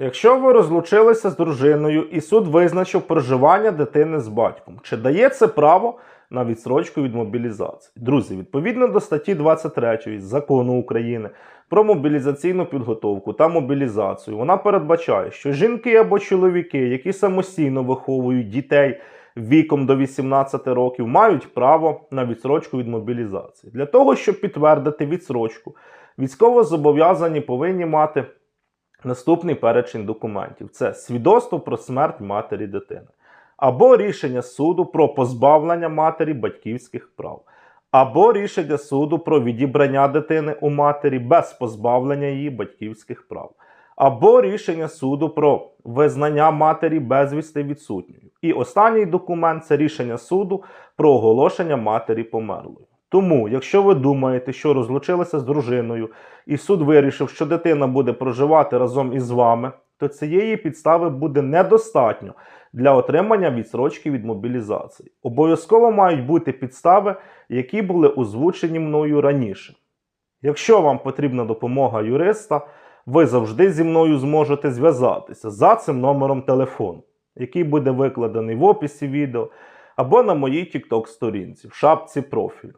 Якщо ви розлучилися з дружиною і суд визначив проживання дитини з батьком, чи дає це право на відсрочку від мобілізації? Друзі, відповідно до статті 23 закону України про мобілізаційну підготовку та мобілізацію, вона передбачає, що жінки або чоловіки, які самостійно виховують дітей віком до 18 років, мають право на відсрочку від мобілізації. Для того, щоб підтвердити відсрочку, військовозобов'язані повинні мати наступний перечень документів: це свідоцтво про смерть матері дитини, або рішення суду про позбавлення матері батьківських прав, або рішення суду про відібрання дитини у матері без позбавлення її батьківських прав, або рішення суду про визнання матері безвісти відсутньою. І останній документ це рішення суду про оголошення матері померлою. Тому, якщо ви думаєте, що розлучилися з дружиною, і суд вирішив, що дитина буде проживати разом із вами, то цієї підстави буде недостатньо для отримання відсрочки від мобілізації. Обов'язково мають бути підстави, які були озвучені мною раніше. Якщо вам потрібна допомога юриста, ви завжди зі мною зможете зв'язатися за цим номером телефону, який буде викладений в описі відео або на моїй TikTok сторінці в шапці профілю.